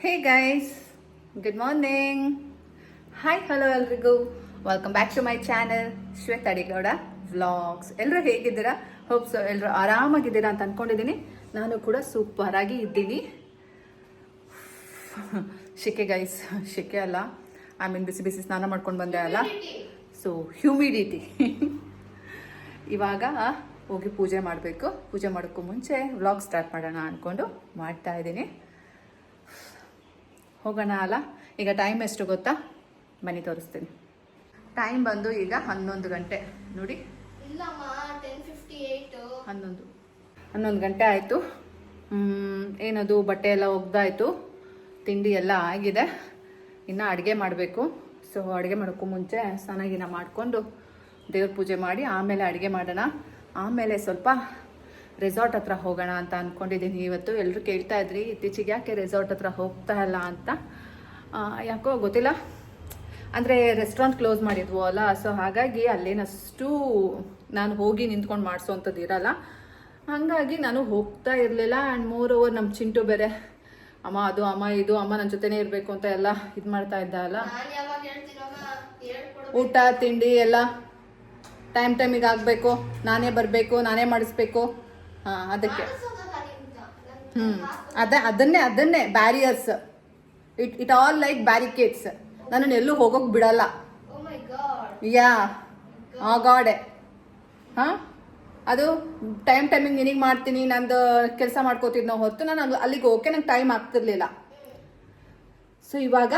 Hey guys good morning hi hello ಎಲ್ರಿಗೂ. Welcome back to my channel Shwetha Adigowda vlogs ಎಲ್ಲರೂ ಹೇಗಿದ್ದೀರಾ? Hopes ಎಲ್ಲರೂ ಆರಾಮಾಗಿದ್ದೀರಾ ಅಂತ ಅನ್ಕೊಂಡಿದ್ದೀನಿ. ನಾನು ಕೂಡ ಸೂಪರಾಗಿ ಇದ್ದೀನಿ. ಶಿಕೆ ಗೈಸ್ ಶಿಕೆ ಅಲ್ಲ. ಐ ಮೀನ್ ಬಿಸಿ ಬಿಸಿ ಸ್ನಾನ ಮಾಡ್ಕೊಂಡು ಬಂದೆ ಅಲ್ಲ. ಸೊ ಹ್ಯೂಮಿಡಿಟಿ ಇವಾಗ ಹೋಗಿ ಪೂಜೆ ಮಾಡಬೇಕು. ಪೂಜೆ ಮಾಡೋಕ್ಕೂ ಮುಂಚೆ ವ್ಲಾಗ್ ಸ್ಟಾರ್ಟ್ ಮಾಡೋಣ ಅಂದ್ಕೊಂಡು ಮಾಡ್ತಾ ಇದ್ದೀನಿ. ಹೋಗೋಣ ಅಲ್ಲ? ಈಗ ಟೈಮ್ ಎಷ್ಟು ಗೊತ್ತಾ? ಮನೆ ತೋರಿಸ್ತೀನಿ. ಟೈಮ್ ಬಂದು ಈಗ ಹನ್ನೊಂದು ಗಂಟೆ. ನೋಡಿ. ಹನ್ನೊಂದು. ಹನ್ನೊಂದು ಗಂಟೆ ಆಯಿತು. ಏನದು ಬಟ್ಟೆ ಎಲ್ಲ ಒಗ್ದಾಯಿತು. ತಿಂಡಿ ಎಲ್ಲ ಆಗಿದೆ. ಇನ್ನು ಅಡುಗೆ ಮಾಡಬೇಕು. ಸೊ ಅಡುಗೆ ಮಾಡೋಕ್ಕೂ ಮುಂಚೆ ಸ್ನಾನ ಗಿನ ಮಾಡಿಕೊಂಡು ದೇವ್ರ ಪೂಜೆ ಮಾಡಿ ಆಮೇಲೆ ಅಡುಗೆ ಮಾಡೋಣ. ಆಮೇಲೆ ಸ್ವಲ್ಪ ರೆಸಾರ್ಟ್ ಹತ್ರ ಹೋಗೋಣ ಅಂತ ಅಂದ್ಕೊಂಡಿದ್ದೀನಿ ಇವತ್ತು ಎಲ್ಲರೂ ಕೇಳ್ತಾ ಇದ್ರಿ ಇತ್ತೀಚೆಗೆ ಯಾಕೆ ರೆಸಾರ್ಟ್ ಹತ್ರ ಹೋಗ್ತಾ ಇಲ್ಲ ಅಂತ? ಯಾಕೋ ಗೊತ್ತಿಲ್ಲ. ಅಂದರೆ ರೆಸ್ಟೋರೆಂಟ್ ಕ್ಲೋಸ್ ಮಾಡಿದ್ವು ಅಲ್ಲ ಸೊ ಹಾಗಾಗಿ ಅಲ್ಲೇನಷ್ಟು ನಾನು ಹೋಗಿ ನಿಂತ್ಕೊಂಡು ಮಾಡಿಸೋವಂಥದ್ದು ಇರಲ್ಲ. ಹಾಗಾಗಿ ನಾನು ಹೋಗ್ತಾ ಇರಲಿಲ್ಲ ಆ್ಯಂಡ್ ಮೋರ್ ಓವರ್ ನಮ್ಮ ಚಿಂಟು ಬೇರೆ ಅಮ್ಮ ಅದು ಅಮ್ಮ ಇದು ಅಮ್ಮ ನನ್ನ ಜೊತೆನೇ ಇರಬೇಕು ಅಂತ ಎಲ್ಲ ಇದು ಮಾಡ್ತಾ ಇದ್ದ ಅಲ್ಲ? ಊಟ ತಿಂಡಿ ಎಲ್ಲ ಟೈಮ್ ಟೈಮಿಗೆ ಆಗಬೇಕು. ನಾನೇ ಬರಬೇಕು ನಾನೇ ಮಾಡಿಸ್ಬೇಕು. ಹಾಂ ಅದಕ್ಕೆ. ಹ್ಞೂ ಅದೇ ಅದನ್ನೇ ಅದನ್ನೇ barriers it it all like barricades ನಾನು ಎಲ್ಲೂ ಹೋಗೋಕೆ ಬಿಡಲ್ಲ. ಯಾ ಆ ಗಾಡೆ. ಹಾಂ? ಅದು ಟೈಮ್ ಟೈಮಿಂಗ್ ನಿನಗೆ ಮಾಡ್ತೀನಿ ನಂದು ಕೆಲಸ ಮಾಡ್ಕೋತಿದ್ನೋ ಹೊತ್ತು ನಾನು ಅಲ್ಲಿಗೆ ಓಕೆ ನಂಗೆ ಟೈಮ್ ಆಗ್ತಿರ್ಲಿಲ್ಲ. ಸೊ ಇವಾಗ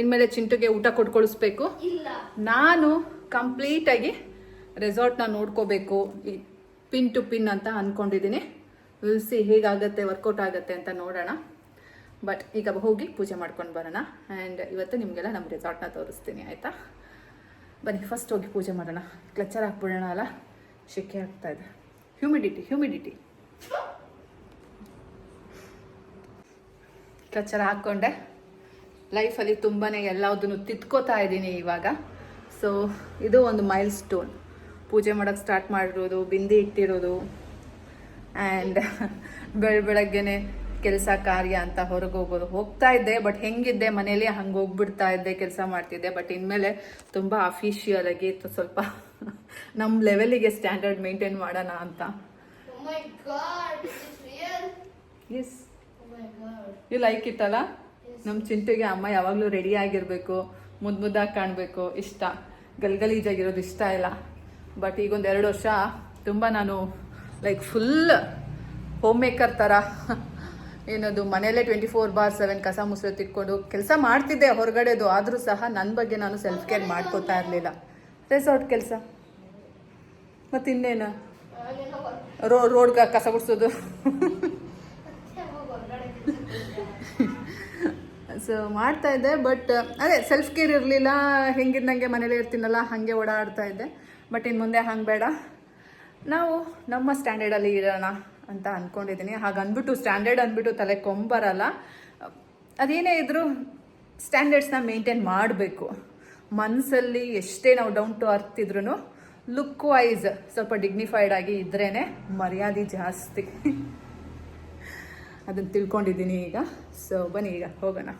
ಇನ್ಮೇಲೆ ಚಿಂಟುಗೆ ಊಟ ಕೊಟ್ಕೊಳಿಸ್ಬೇಕು. ನಾನು ಕಂಪ್ಲೀಟಾಗಿ ರೆಸಾರ್ಟ್ನ ನೋಡ್ಕೋಬೇಕು. ಪಿನ್ ಟು ಪಿನ್ ಅಂತ ಅಂದ್ಕೊಂಡಿದ್ದೀನಿ ವಿಲ್ಸಿ ಹೇಗಾಗತ್ತೆ ವರ್ಕೌಟ್ ಆಗುತ್ತೆ ಅಂತ ನೋಡೋಣ. ಬಟ್ ಈಗ ಹೋಗಿ ಪೂಜೆ ಮಾಡ್ಕೊಂಡು ಬರೋಣ. ಆ್ಯಂಡ್ ಇವತ್ತು ನಿಮಗೆಲ್ಲ ನಮ್ಮ ರೆಸಾರ್ಟ್ನ ತೋರಿಸ್ತೀನಿ, ಆಯಿತಾ? ಬನ್ನಿ ಫಸ್ಟ್ ಹೋಗಿ ಪೂಜೆ ಮಾಡೋಣ. ಕ್ಲಚ್ಚರ್ ಹಾಕ್ಬಿಡೋಣ ಅಲ್ಲ? ಶೆಕೆ ಆಗ್ತಾ ಇದೆ. ಹ್ಯೂಮಿಡಿಟಿ ಹ್ಯೂಮಿಡಿಟಿ ಕ್ಲಚ್ಚರ್ ಹಾಕ್ಕೊಂಡೆ. ಲೈಫಲ್ಲಿ ತುಂಬಾ ಎಲ್ಲದನ್ನು ತಿದ್ಕೋತಾ ಇದ್ದೀನಿ ಇವಾಗ. ಸೊ ಇದು ಒಂದು ಮೈಲ್ ಸ್ಟೋನ್ ಪೂಜೆ ಮಾಡೋಕ್ಕೆ ಸ್ಟಾರ್ಟ್ ಮಾಡಿರೋದು ಬಿಂದಿ ಇಟ್ಟಿರೋದು ಆ್ಯಂಡ್ ಬೆಳ ಬೆಳಗ್ಗೆನೆ ಕೆಲಸ ಕಾರ್ಯ ಅಂತ ಹೊರಗೆ ಹೋಗೋದು. ಹೋಗ್ತಾ ಇದ್ದೆ ಬಟ್ ಹೆಂಗಿದ್ದೆ ಮನೇಲಿ ಹಂಗೆ ಹೋಗ್ಬಿಡ್ತಾ ಇದ್ದೆ ಕೆಲಸ ಮಾಡ್ತಿದ್ದೆ ಬಟ್ ಇನ್ಮೇಲೆ ತುಂಬ ಅಫಿಷಿಯಲ್ ಆಗಿ ಸ್ವಲ್ಪ ನಮ್ಮ ಲೆವೆಲಿಗೆ ಸ್ಟ್ಯಾಂಡರ್ಡ್ ಮೇಂಟೈನ್ ಮಾಡೋಣ ಅಂತ. ಎಸ್ ಯು ಲೈಕ್ ಇಟ್ ಅಲ್ಲ? ನಮ್ಮ ಚಿಂತೆಗೆ ಅಮ್ಮ ಯಾವಾಗಲೂ ರೆಡಿ ಆಗಿರಬೇಕು ಮುದ್ದು ಮುದ್ದಾಗಿ ಕಾಣಬೇಕು ಇಷ್ಟ. ಗಲ್ಗಲೀಜಾಗಿರೋದು ಇಷ್ಟ ಇಲ್ಲ. ಬಟ್ ಈಗೊಂದು ಎರಡು ವರ್ಷ ತುಂಬ ನಾನು ಲೈಕ್ ಫುಲ್ ಹೋಮ್ ಮೇಕರ್ ಥರ ಏನದು, ಮನೆಯಲ್ಲೇ ಟ್ವೆಂಟಿ ಫೋರ್ ಬಾರ್ ಸೆವೆನ್ ಕಸ ಮುಸುರೆ ತಿಕ್ಕೊಂಡು ಕೆಲಸ ಮಾಡ್ತಿದ್ದೆ ಹೊರಗಡೆದು, ಆದರೂ ಸಹ ನನ್ನ ಬಗ್ಗೆ ನಾನು ಸೆಲ್ಫ್ ಕೇರ್ ಮಾಡ್ಕೋತಾ ಇರಲಿಲ್ಲ. ರೆಸಾರ್ಟ್ ಕೆಲಸ. ಮತ್ತಿನ್ನೇನು ಇನ್ನೇನು? ರೋ ರೋಡ್ಗೆ ಕಸ ಗುಡಿಸೋದು. ಮತ್ತೆ ಸೊ ಮಾಡ್ತಾ ಇದ್ದೆ ಬಟ್ ಅದೇ ಸೆಲ್ಫ್ ಕೇರ್ ಇರಲಿಲ್ಲ, ಹೆಂಗಿದ್ದಂಗೆ ಮನೇಲೇ ಇರ್ತೀನಲ್ಲ, ಹಾಗೆ ಓಡಾಡ್ತಾ ಇದ್ದೆ. ಬಟ್ ಇನ್ನು ಮುಂದೆ ಹಂಗೆ ಬೇಡ. ನಾವು ನಮ್ಮ ಸ್ಟ್ಯಾಂಡರ್ಡಲ್ಲಿ ಇರೋಣ ಅಂತ ಅಂದ್ಕೊಂಡಿದ್ದೀನಿ ಹಾಗೆ ಅಂದ್ಬಿಟ್ಟು ಸ್ಟ್ಯಾಂಡರ್ಡ್ ಅಂದ್ಬಿಟ್ಟು ತಲೆ ಕೊಂಬರಲ್ಲ. ಅದೇನೇ ಇದ್ದರೂ ಸ್ಟ್ಯಾಂಡರ್ಡ್ಸ್ನ ಮೇಂಟೈನ್ ಮಾಡಬೇಕು. ಮನಸ್ಸಲ್ಲಿ ಎಷ್ಟೇ ನಾವು ಡೌನ್ ಟು ಅರ್ತ್ ಇದ್ರೂ ಲುಕ್ ವೈಸ್ ಸ್ವಲ್ಪ ಡಿಗ್ನಿಫೈಡ್ ಆಗಿ ಇದ್ರೇ ಮರ್ಯಾದೆ ಜಾಸ್ತಿ. ಅದನ್ನು ತಿಳ್ಕೊಂಡಿದ್ದೀನಿ ಈಗ. ಸೊ ಬನ್ನಿ ಈಗ ಹೋಗೋಣ.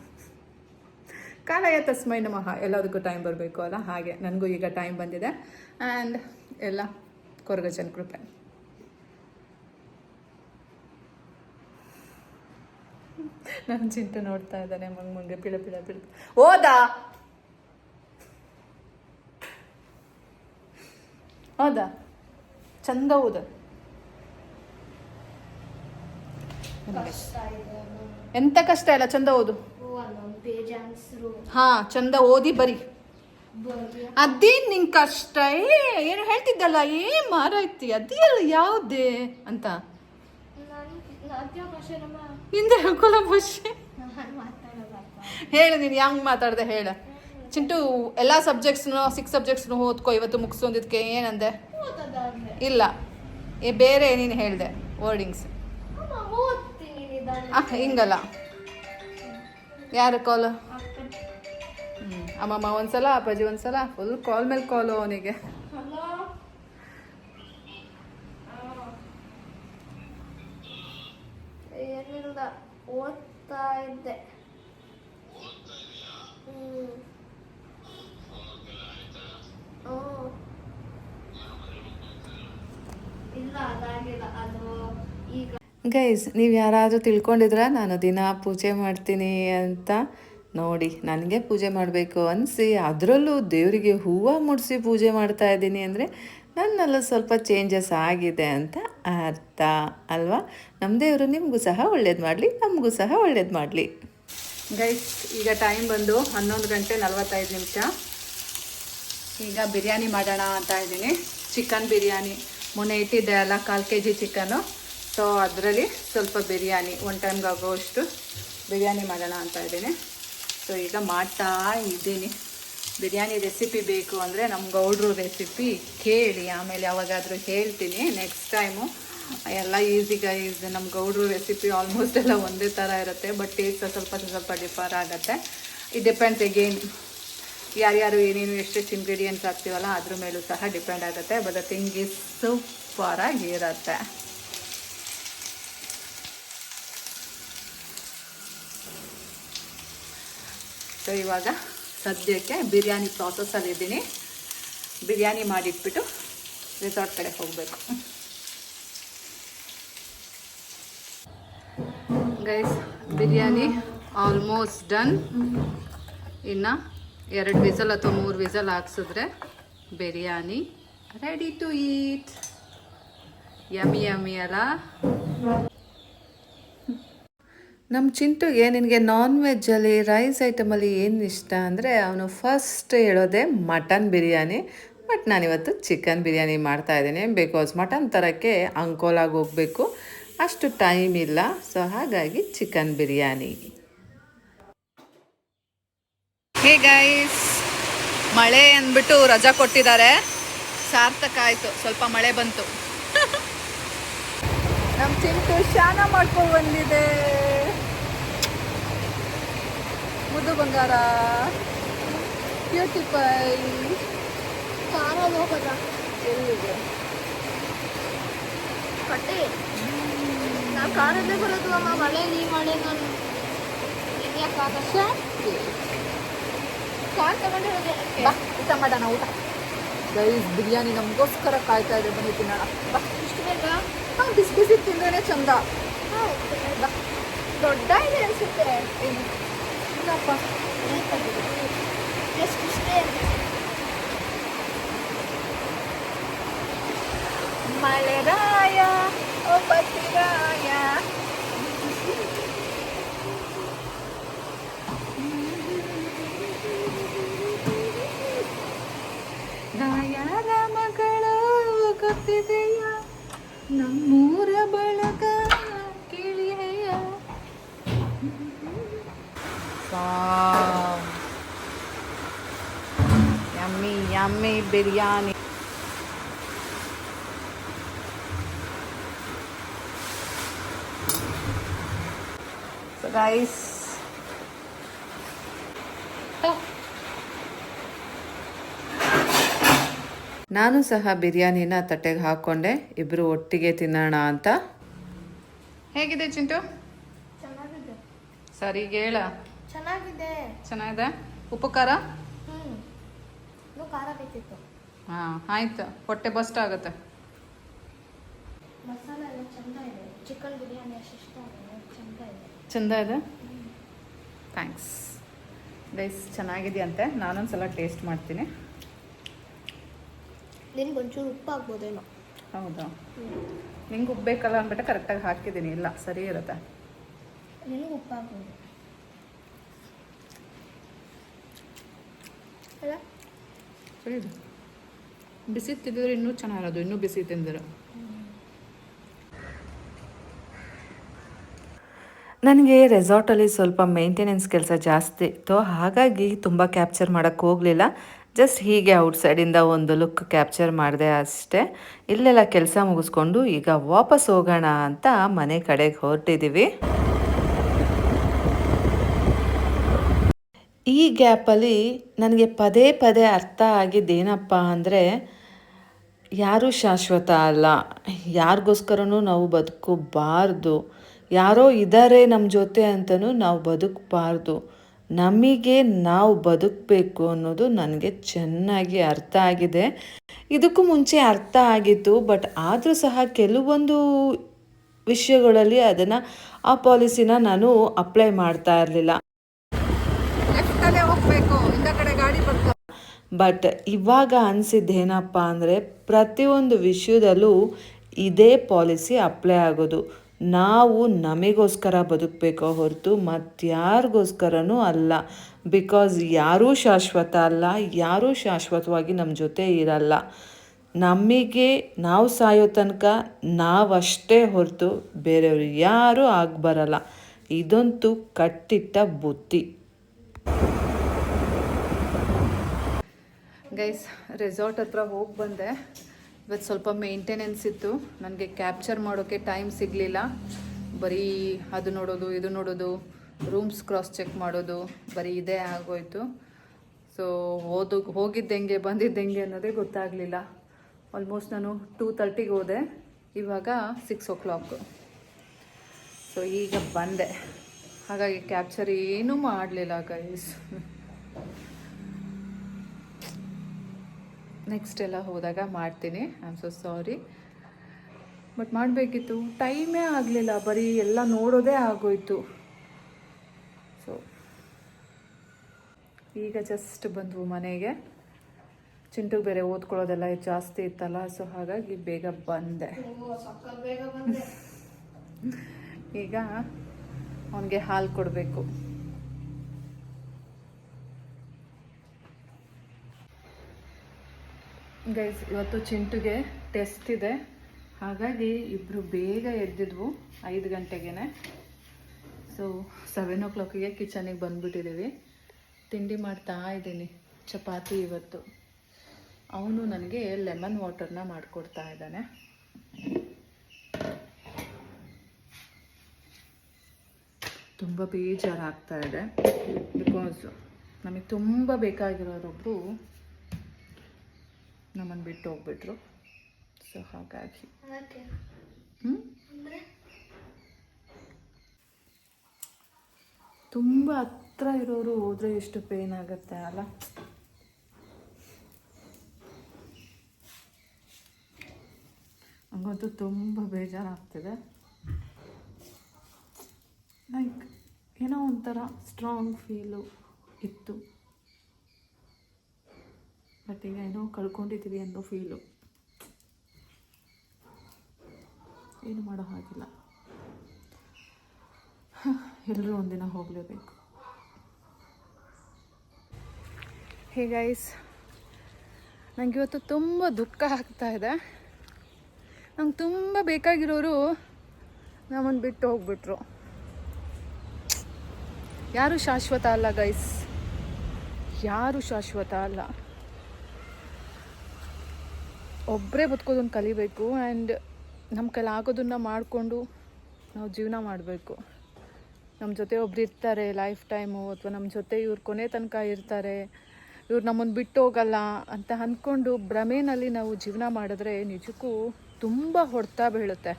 ಕಾಲಯ ತಸ್ಮೈ ನಮಃ. ಎಲ್ಲದಕ್ಕೂ ಟೈಮ್ ಬರಬೇಕು ಅಲ್ಲ? ಹಾಗೆ ನನಗೂ ಈಗ ಟೈಮ್ ಬಂದಿದೆ. ಆ್ಯಂಡ್ ಎಲ್ಲ ಕೊರಗಜನ ಕೃಪೆ. ನನ್ನ ಚಿಂತೆ ನೋಡ್ತಾ ಇದ್ದಾನೆ ಮಂಗ್ ಮಂಗೆ ಪಿಳ ಪಿಳ ಪಿಳ ಹೋದಾ! ಹೌದಾ. ಚಂದ ಹೋದ. ಎಂತ ಕಷ್ಟ ಇಲ್ಲ ಚಂದ ಓದು. ಅಲ್ಲೊಂದು ಪೇಜ್ ಆನ್ಸರು ಹಾ ಚಂದ ಓದಿ ಬರಿ. ಅದೇನ್ ನಿಂಗ್ ಕಷ್ಟ? ಏ ಏನು ಹೇಳ್ತಿದ್ದಲ್ಲ? ಏ ಮಾರಾಯ್ತಿ ಅದೇಲ್ಲ ಯಾವ್ದೇ ಅಂತ. ನಾನು ಹೇಳ್ಕೊಲ್ಲ ಭಾಷೆ ನಾನು ಹೇಳು ನೀನು ಹೆಂಗ್ ಮಾತಾಡ್ದೆ ಹೇಳ. ಚಿಂಟು ಎಲ್ಲ ಸಬ್ಜೆಕ್ಟ್ಸ್ನು ಸಿಕ್ಸ್ ಸಬ್ಜೆಕ್ಟ್ಸ್ನು ಓದ್ಕೋ ಇವತ್ತು ಮುಗಿಸೋದಿದ್ಕೆ ಏನಂದೆ? ಓದೋದಾದ್ರೆ? ಇಲ್ಲ. ಏ ಬೇರೆ ನೀನು ಹೇಳ್ದೆ? ವರ್ಡಿಂಗ್ಸ್ ಹಿಂಗಲ್ಲ. ಯಾರ ಕಾಲು ಹ್ಞೂ ಅಮ್ಮಮ್ಮ ಒಂದ್ಸಲ ಅಪ್ಪಾಜಿ ಒಂದ್ಸಲ ಫುಲ್ ಕಾಲ್ ಮೇಲೆ ಕಾಲು ಅವನಿಗೆ. ಹಲೋ? ಏನಿಲ್ಲ ಓದ್ತಾ ಇದ್ದೆ. ಇಲ್ಲ ಅದಾಗಿಲ್ಲ. ಅದು ಈಗ ಗೈಸ್ ನೀವು ಯಾರಾದರೂ ತಿಳ್ಕೊಂಡಿದ್ರ? ನಾನು ದಿನ ಪೂಜೆ ಮಾಡ್ತೀನಿ ಅಂತ ನೋಡಿ, ನನಗೆ ಪೂಜೆ ಮಾಡಬೇಕು ಅನಿಸಿ, ಅದರಲ್ಲೂ ದೇವರಿಗೆ ಹೂವು ಮುಡಿಸಿ ಪೂಜೆ ಮಾಡ್ತಾ ಇದ್ದೀನಿ ಅಂದರೆ ನನ್ನಲ್ಲೂ ಸ್ವಲ್ಪ ಚೇಂಜಸ್ ಆಗಿದೆ ಅಂತ ಅರ್ಥ ಅಲ್ವಾ? ನಮ್ಮ ದೇವರು ನಿಮಗೂ ಸಹ ಒಳ್ಳೇದು ಮಾಡಲಿ, ನಮಗೂ ಸಹ ಒಳ್ಳೇದು ಮಾಡಲಿ. ಗೈಸ್ ಈಗ ಟೈಮ್ ಬಂದು ಹನ್ನೊಂದು ಗಂಟೆ ನಲವತ್ತೈದು ನಿಮಿಷ. ಈಗ ಬಿರಿಯಾನಿ ಮಾಡೋಣ ಅಂತ ಇದ್ದೀನಿ. ಚಿಕನ್ ಬಿರಿಯಾನಿ. ಮೊನ್ನೆ ಇಟ್ಟಿದ್ದೆ ಅಲ್ಲ, ಕಾಲು ಕೆ ಜಿ ಚಿಕನ್ನು ಸೊ ಅದರಲ್ಲಿ ಸ್ವಲ್ಪ ಬಿರಿಯಾನಿ ಒನ್ ಟೈಮ್ಗೆ ಆಗೋಷ್ಟು ಬಿರಿಯಾನಿ ಮಾಡೋಣ ಅಂತ ಇದ್ದೀನಿ. ಸೊ ಈಗ ಮಾಡ್ತಾ ಇದ್ದೀನಿ. ಬಿರಿಯಾನಿ ರೆಸಿಪಿ ಬೇಕು ಅಂದರೆ ನಮ್ಮ ಗೌಡ್ರ ರೆಸಿಪಿ ಕೇಳಿ, ಆಮೇಲೆ ಯಾವಾಗಾದರೂ ಹೇಳ್ತೀನಿ ನೆಕ್ಸ್ಟ್ ಟೈಮು ಎಲ್ಲ ಈಸಿಗ ಈಸಿ ನಮ್ಮ ಗೌಡ್ರ ರೆಸಿಪಿ ಆಲ್ಮೋಸ್ಟ್ ಎಲ್ಲ ಒಂದೇ ಥರ ಇರುತ್ತೆ ಬಟ್ ಟೇಸ್ಟ್ ಸ್ವಲ್ಪ ಸ್ವಲ್ಪ ಡಿಫರ್ ಆಗುತ್ತೆ. ಇಟ್ ಡಿಪೆಂಡ್ಸ್ ಎಗೇನ್ ಯಾರ್ಯಾರು ಏನೇನು ಎಷ್ಟೆಷ್ಟು ಇಂಗ್ರೀಡಿಯೆಂಟ್ಸ್ ಹಾಕ್ತೀವಲ್ಲ, ಅದ್ರ ಮೇಲೂ ಸಹ ಡಿಪೆಂಡ್ ಆಗುತ್ತೆ ಬಟ್ ದ ಥಿಂಗ್ ಈಸ್ ಸೂಪರಾಗಿ ಸೊ, ಇವಾಗ ಸದ್ಯಕ್ಕೆ ಬಿರಿಯಾನಿ ಪ್ರಾಸೆಸ್ಸಲ್ಲಿ ಇದ್ದೀನಿ. ಬಿರಿಯಾನಿ ಮಾಡಿಟ್ಬಿಟ್ಟು ರೆಸಾರ್ಟ್ ಕಡೆ ಹೋಗಬೇಕು. ಗೈಸ್ ಬಿರಿಯಾನಿ ಆಲ್ಮೋಸ್ಟ್ ಡನ್ ಇನ್ನು ಎರಡು ವಿಸಲ್ ಅಥವಾ ಮೂರು whistle ಹಾಕ್ಸಿದ್ರೆ biryani ready to eat yummy yummy ಅಲ್ಲ. ನಮ್ಮ ಚಿಂಟುಗೆ ನಿನಗೆ ನಾನ್ ವೆಜ್ಜಲ್ಲಿ ರೈಸ್ ಐಟಮಲ್ಲಿ ಏನು ಇಷ್ಟ ಅಂದರೆ ಅವನು ಫಸ್ಟ್ ಹೇಳೋದೇ ಮಟನ್ ಬಿರಿಯಾನಿ. ಬಟ್ ನಾನಿವತ್ತು ಚಿಕನ್ ಬಿರಿಯಾನಿ ಮಾಡ್ತಾ ಇದ್ದೀನಿ. ಬಿಕಾಸ್ ಮಟನ್ ತರೋಕ್ಕೆ ಅಂಕೋಲಾಗಿ ಹೋಗಬೇಕು. ಅಷ್ಟು ಟೈಮ್ ಇಲ್ಲ. ಸೊ ಹಾಗಾಗಿ ಚಿಕನ್ ಬಿರಿಯಾನಿ. ಹೇ ಗೈಸ್ ಮಳೆ ಅಂದ್ಬಿಟ್ಟು ರಜಾ ಕೊಟ್ಟಿದ್ದಾರೆ. ಸಾರ್ಥಕ ಆಯಿತು. ಸ್ವಲ್ಪ ಮಳೆ ಬಂತು. ನಮ್ಮ ಚಿಂಟು ಶಾನ ಮಾಡ್ಕೊಂಡು ಬಂದಿದೆ. ಮುದ್ದು ಬಂಗಾರ ಬ್ಯೂಟಿಫೈ ಕಾರಲ್ಲಿ ಹೋಗೋದ ಎಲ್ಲಿಗೆ ನಾ ನಾವು ಕಾರಲ್ಲೇ ಬರೋದು ಅಮ್ಮ ಮಳೆ ಈ ಮಳೆ ನಾನು ನೆನೆಯಕ್ಕಾಗಲ್ಲ ಕಾರ್? ಬಾ ಊಟ ಮಾಡೋಣ ಊಟ. ಗೈಸ್ ಬಿರಿಯಾನಿ ನಮಗೋಸ್ಕರ ಕಾಯ್ತಾ ಇದೆ ಬನ್ನಿ ತಿನ್ನೋಣ. ಬಾ. ಇಷ್ಟು ಬೇಗ? ಹಾಂ ಬಿಸಿ ಬಿಸಿ ತಿಂದ್ರೇ ಚಂದ. ದೊಡ್ಡ ಇದೆ ಅನ್ಸುತ್ತೆ. ಏನು ಇಲ್ಲಪ್ಪ ಎಷ್ಟು ಇಷ್ಟೇ ಮಳೆರಾಯ ಓ ಪತಿರಾಯ ರಾಯರ ಮಗಳು ಗೊತ್ತಿದೆಯ ನಮ್ಮೂರ Yummy yummy biryani So guys, ನಾನು ಸಹ ಬಿರಿಯಾನಿನ ತಟ್ಟೆಗೆ ಹಾಕೊಂಡೆ ಇಬ್ರು ಒಟ್ಟಿಗೆ ತಿನ್ನೋಣ ಅಂತ ಹೇಗಿದೆ ಚಿಂಟು ಚೆನ್ನಾಗಿದೆ ಸರಿ ಹೇಳ ಚೆನ್ನಾಗಿದೆ. ಚೆನ್ನಾಗಿದೆ? ಉಪ್ಪು ಖಾರ ಹ್ಞೂ ಖಾರ ಬೇಕಿತ್ತು. ಹಾಂ ಆಯ್ತು. ಹೊಟ್ಟೆ ಬಸ್ಟ್ ಆಗುತ್ತೆ. ಮಸಾಲೆ ಎಲ್ಲ ಚಂದ ಇದೆ. ಚಿಕನ್ ಬಿರಿಯಾನಿ ಅಷ್ಟು ಇಷ್ಟ ಚಂದ ಇದೆ. ಚಂದ ಇದೆ? ಥ್ಯಾಂಕ್ಸ್ ಗೈಸ್ ಚೆನ್ನಾಗಿದೆಯಂತೆ? ನಾನೊಂದ್ಸಲ ಟೇಸ್ಟ್ ಮಾಡ್ತೀನಿ. ನಿನ್ಗೆ ಒಂಚೂರು ಉಪ್ಪು ಆಗ್ಬೋದೇನೋ ಹೌದಾ ನಿಂಗೆ ಉಪ್ಪು ಬೇಕಲ್ಲ ಅಂದ್ಬಿಟ್ಟು ಕರೆಕ್ಟಾಗಿ ಹಾಕಿದ್ದೀನಿ. ಇಲ್ಲ ಸರಿ ಇರುತ್ತೆ. ನಿನಗೆ ಉಪ್ಪು ಅಲ್ಲ? ಸರಿ ಬಿಸಿ ತಿಂದಿದ್ರೆ ಇನ್ನೂ ಚೆನ್ನಾಗಿರೋದು ಇನ್ನೂ ಬಿಸಿ ತಿಂದಿರೋ. ನನಗೆ ರೆಸಾರ್ಟಲ್ಲಿ ಸ್ವಲ್ಪ ಮೇಂಟೆನೆನ್ಸ್ ಕೆಲಸ ಜಾಸ್ತಿ ಇತ್ತು ಹಾಗಾಗಿ ತುಂಬ ಕ್ಯಾಪ್ಚರ್ ಮಾಡೋಕ್ಕೆ ಹೋಗಲಿಲ್ಲ. ಜಸ್ಟ್ ಹೀಗೆ ಔಟ್ಸೈಡಿಂದ ಒಂದು ಲುಕ್ ಕ್ಯಾಪ್ಚರ್ ಮಾಡಿದೆ ಅಷ್ಟೇ. ಇಲ್ಲೆಲ್ಲ ಕೆಲಸ ಮುಗಿಸ್ಕೊಂಡು ಈಗ ವಾಪಸ್ ಹೋಗೋಣ ಅಂತ ಮನೆ ಕಡೆಗೆ ಹೊರಟಿದ್ದೀವಿ ಈ ಗ್ಯಾಪಲ್ಲಿ ನನಗೆ ಪದೇ ಪದೇ ಅರ್ಥ ಆಗಿದ್ದೇನಪ್ಪ ಅಂದರೆ, ಯಾರೂ ಶಾಶ್ವತ ಅಲ್ಲ. ಯಾರಿಗೋಸ್ಕರನೂ ನಾವು ಬದುಕಬಾರ್ದು. ಯಾರೋ ಇದ್ದಾರೆ ನಮ್ಮ ಜೊತೆ ಅಂತಲೂ ನಾವು ಬದುಕಬಾರ್ದು. ನಮಗೆ ನಾವು ಬದುಕಬೇಕು ಅನ್ನೋದು ನನಗೆ ಚೆನ್ನಾಗಿ ಅರ್ಥ ಆಗಿದೆ. ಇದಕ್ಕೂ ಮುಂಚೆ ಅರ್ಥ ಆಗಿತ್ತು, ಬಟ್ ಆದರೂ ಸಹ ಕೆಲವೊಂದು ವಿಷಯಗಳಲ್ಲಿ ಅದನ್ನು ಆ ಪಾಲಿಸಿನ ನಾನು ಅಪ್ಲೈ ಮಾಡ್ತಾ ಇರಲಿಲ್ಲ ಲೆಫ್ಟಲ್ಲೇ ಹೋಗಬೇಕು ಇಂದ ಕಡೆ ಗಾಡಿ ಬರ್ತಾ ಬಟ್ ಇವಾಗ ಅನಿಸಿದ್ದೇನಪ್ಪ ಅಂದರೆ ಪ್ರತಿಯೊಂದು ವಿಷಯದಲ್ಲೂ ಇದೇ ಪಾಲಿಸಿ ಅಪ್ಲೈ ಆಗೋದು. ನಾವು ನಮಗೋಸ್ಕರ ಬದುಕಬೇಕೋ ಹೊರತು ಮತ್ತಾರಿಗೋಸ್ಕರನೂ ಅಲ್ಲ. ಬಿಕಾಸ್ ಯಾರೂ ಶಾಶ್ವತ ಅಲ್ಲ, ಯಾರೂ ಶಾಶ್ವತವಾಗಿ ನಮ್ಮ ಜೊತೆ ಇರಲ್ಲ. ನಮಗೆ ನಾವು ಸಾಯೋ ತನಕ ನಾವಷ್ಟೇ ಹೊರತು ಬೇರೆಯವರು ಯಾರೂ ಆಗಬರಲ್ಲ. ಇದಂತೂ ಕಟ್ಟಿಟ್ಟ ಬುತ್ತಿ ಗೈಸ್ ರೆಸಾರ್ಟ್ ಹತ್ರ ಹೋಗಿ ಬಂದೆ. ಇವತ್ತು ಸ್ವಲ್ಪ ಮೇಂಟೆನೆನ್ಸ್ ಇತ್ತು. ನನಗೆ ಕ್ಯಾಪ್ಚರ್ ಮಾಡೋಕ್ಕೆ ಟೈಮ್ ಸಿಗಲಿಲ್ಲ. ಬರೀ ಅದು ನೋಡೋದು, ಇದು ನೋಡೋದು ರೂಮ್ಸ್ ಕ್ರಾಸ್ ಚೆಕ್ ಮಾಡೋದು, ಬರೀ ಇದೇ ಆಗೋಯ್ತು. ಸೊ ಹೋದು ಹೋಗಿದ್ದಂಗೆ ಬಂದಿದ್ದಂಗೆ ಅನ್ನೋದೇ ಗೊತ್ತಾಗಲಿಲ್ಲ. ಆಲ್ಮೋಸ್ಟ್ ನಾನು ಟೂ ತರ್ಟಿಗೆ ಹೋದೆ. ಇವಾಗ ಸಿಕ್ಸ್ ಓ ಕ್ಲಾಕು ಸೊ ಈಗ ಬಂದೆ. ಹಾಗಾಗಿ ಕ್ಯಾಪ್ಚರ್ ಏನೂ ಮಾಡಲಿಲ್ಲ ಗೈಸ್ ನೆಕ್ಸ್ಟ್ ಎಲ್ಲ ಹೋದಾಗ ಮಾಡ್ತೀನಿ. I am so sorry but ಮಾಡಬೇಕಿತ್ತು ಟೈಮೇ ಆಗಲಿಲ್ಲ. ಬರೀ ಎಲ್ಲ ನೋಡೋದೇ ಆಗೋಯ್ತು. ಸೊ ಈಗ ಜಸ್ಟ್ ಬಂದ್ವು ಮನೆಗೆ. ಚಿಂಟು ಬೇರೆ ಓದ್ಕೊಳ್ಳೋದೆಲ್ಲ ಜಾಸ್ತಿ ಇತ್ತಲ್ಲ ಸೊ ಹಾಗಾಗಿ ಬೇಗ ಬಂದೆ. ಬೇಗ ಬಂದೆ. ಈಗ ಅವನಿಗೆ ಹಾಲು ಕೊಡಬೇಕು. ಗೈಸ್ ಇವತ್ತು ಚಿಂಟುಗೆ ಟೆಸ್ಟ್ ಇದೆ. ಹಾಗಾಗಿ ಇಬ್ಬರು ಬೇಗ ಎದ್ದಿದ್ವು, ಐದು ಗಂಟೆಗೆ ಸೊ ಸೆವೆನ್ ಓ ಕ್ಲಾಕಿಗೆ ಕಿಚನಿಗೆ ಬಂದುಬಿಟ್ಟಿದ್ದೀವಿ ತಿಂಡಿ ಮಾಡ್ತಾ ಇದ್ದೀನಿ, ಚಪಾತಿ ಇವತ್ತು. ಅವನು ನನಗೆ ಲೆಮನ್ ವಾಟರ್ನ ಮಾಡಿಕೊಡ್ತಾ ಇದ್ದಾನೆ. ತುಂಬ ಬೇಜಾರಾಗ್ತಾ ಇದೆ. ಬಿಕಾಸ್ ನಮಗೆ ತುಂಬ ಬೇಕಾಗಿರೋರೊಬ್ಬರು ನಮ್ಮನ್ನು ಬಿಟ್ಟು ಹೋಗ್ಬಿಟ್ರು. ಸೊ ಹಾಗಾಗಿ. ಹ್ಞೂ ತುಂಬ ಹತ್ರ ಇರೋರು ಹೋದರೆ ಎಷ್ಟು ಪೇನ್ ಆಗುತ್ತೆ ಅಲ್ಲ? ಹಂಗಂತೂ ತುಂಬ ಬೇಜಾರಾಗ್ತಿದೆ. ಲೈಕ್ ಏನೋ ಒಂಥರ ಸ್ಟ್ರಾಂಗ್ ಫೀಲು ಇತ್ತು. ಬಟ್ ಈಗ ಏನೋ ಕಳ್ಕೊಂಡಿದ್ದೀವಿ ಅನ್ನೋ ಫೀಲು ಏನು ಮಾಡೋ ಹಾಗಿಲ್ಲ. ಎಲ್ಲರೂ ಒಂದಿನ ಹೋಗಲೇಬೇಕು. ಹೇ ಗೈಸ್ ನನಗೆ ಇವತ್ತು ತುಂಬ ದುಃಖ ಆಗ್ತಾ ಇದೆ. ನಂಗೆ ತುಂಬ ಬೇಕಾಗಿರೋರು ನಮ್ಮನ್ನು ಬಿಟ್ಟು ಹೋಗ್ಬಿಟ್ರು. ಯಾರು ಶಾಶ್ವತ ಅಲ್ಲ ಗೈಸ್ ಯಾರು ಶಾಶ್ವತ ಅಲ್ಲ? ಒಬ್ಬರೇ ಬದುಕೋದನ್ನು ಕಲಿಬೇಕು ಆ್ಯಂಡ್ ನಮ್ಮ ಕೈಲಿ ಆಗೋದನ್ನು ಮಾಡಿಕೊಂಡು ನಾವು ಜೀವನ ಮಾಡಬೇಕು. ನಮ್ಮ ಜೊತೆ ಒಬ್ರು ಇರ್ತಾರೆ ಲೈಫ್ ಟೈಮು ಅಥವಾ ನಮ್ಮ ಜೊತೆ ಇವ್ರು ಕೊನೆ ತನಕ ಇರ್ತಾರೆ, ಇವ್ರು ನಮ್ಮನ್ನು ಬಿಟ್ಟು ಹೋಗಲ್ಲ ಅಂತ ಅಂದ್ಕೊಂಡು ಭ್ರಮೆನಲ್ಲಿ ನಾವು ಜೀವನ ಮಾಡಿದ್ರೆ ನಿಜಕ್ಕೂ ತುಂಬ ಹೊಡ್ತಾ ಬೀಳುತ್ತೆ.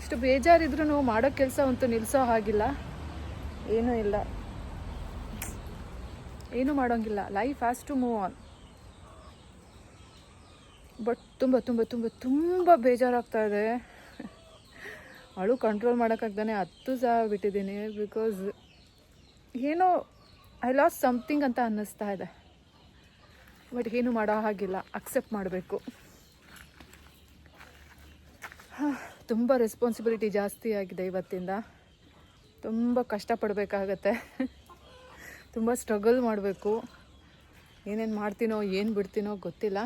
ಇಷ್ಟು ಬೇಜಾರಿದ್ರೂ ಮಾಡೋ ಕೆಲಸ ಅಂತೂ ನಿಲ್ಲಿಸೋ ಹಾಗಿಲ್ಲ. ಏನೂ ಇಲ್ಲ. ಏನೂ ಮಾಡೋಂಗಿಲ್ಲ. Life has to move on but ತುಂಬ ತುಂಬ ತುಂಬ ತುಂಬ ಬೇಜಾರಾಗ್ತಾ ಇದೆ ಅಳು ಕಂಟ್ರೋಲ್ ಮಾಡೋಕ್ಕಾಗ್ದಾನೆ ಹತ್ತು ಸಹ ಬಿಟ್ಟಿದ್ದೀನಿ ಬಿಕಾಸ್ ಏನೋ ಐ ಲಾಸ್ ಸಮಥಿಂಗ್ ಅಂತ ಅನ್ನಿಸ್ತಾ ಇದೆ ಬಟ್ ಏನು ಮಾಡೋ ಹಾಗಿಲ್ಲ ಅಕ್ಸೆಪ್ಟ್ ಮಾಡಬೇಕು. ತುಂಬ ರೆಸ್ಪಾನ್ಸಿಬಿಲಿಟಿ ಜಾಸ್ತಿ ಆಗಿದೆ ಇವತ್ತಿಂದ. ತುಂಬ ಕಷ್ಟಪಡಬೇಕಾಗತ್ತೆ. ತುಂಬ ಸ್ಟ್ರಗಲ್ ಮಾಡಬೇಕು. ಏನೇನು ಮಾಡ್ತೀನೋ, ಏನು ಬಿಡ್ತೀನೋ ಗೊತ್ತಿಲ್ಲ.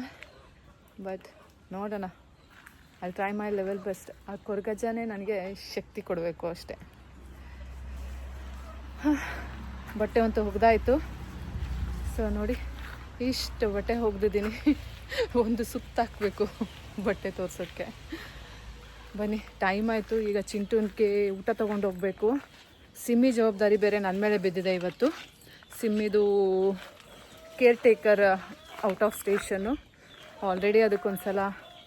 ಬಟ್ ನೋಡೋಣ. ಅಲ್ಲಿ ಟ್ರೈ ಮೈ ಲೆವೆಲ್ ಬೆಸ್ಟ್ ಆ ಕೊರಗಜ್ಜನೇ ನನಗೆ ಶಕ್ತಿ ಕೊಡಬೇಕು ಅಷ್ಟೆ. ಬಟ್ಟೆ ಅಂತೂ ಒಗ್ದಾಯಿತು ಸೊ ನೋಡಿ, ಇಷ್ಟು ಬಟ್ಟೆ ಒಗ್ದಿದ್ದೀನಿ ಒಂದು ಸುತ್ತಾಕಬೇಕು ಬಟ್ಟೆ ತೋರಿಸೋಕ್ಕೆ. ಬನ್ನಿ ಟೈಮ್ ಆಯಿತು. ಈಗ ಚಿಂಟುನ್ಗೆ ಊಟ ತೊಗೊಂಡು ಹೋಗಬೇಕು. ಸಿಮ್ಮಿ ಜವಾಬ್ದಾರಿ ಬೇರೆ ನನ್ನ ಮೇಲೆ ಬಿದ್ದಿದೆ ಇವತ್ತು. ಸಿಮ್ಮಿದು caretaker out of station already ಅದಕ್ಕೊಂದು ಸಲ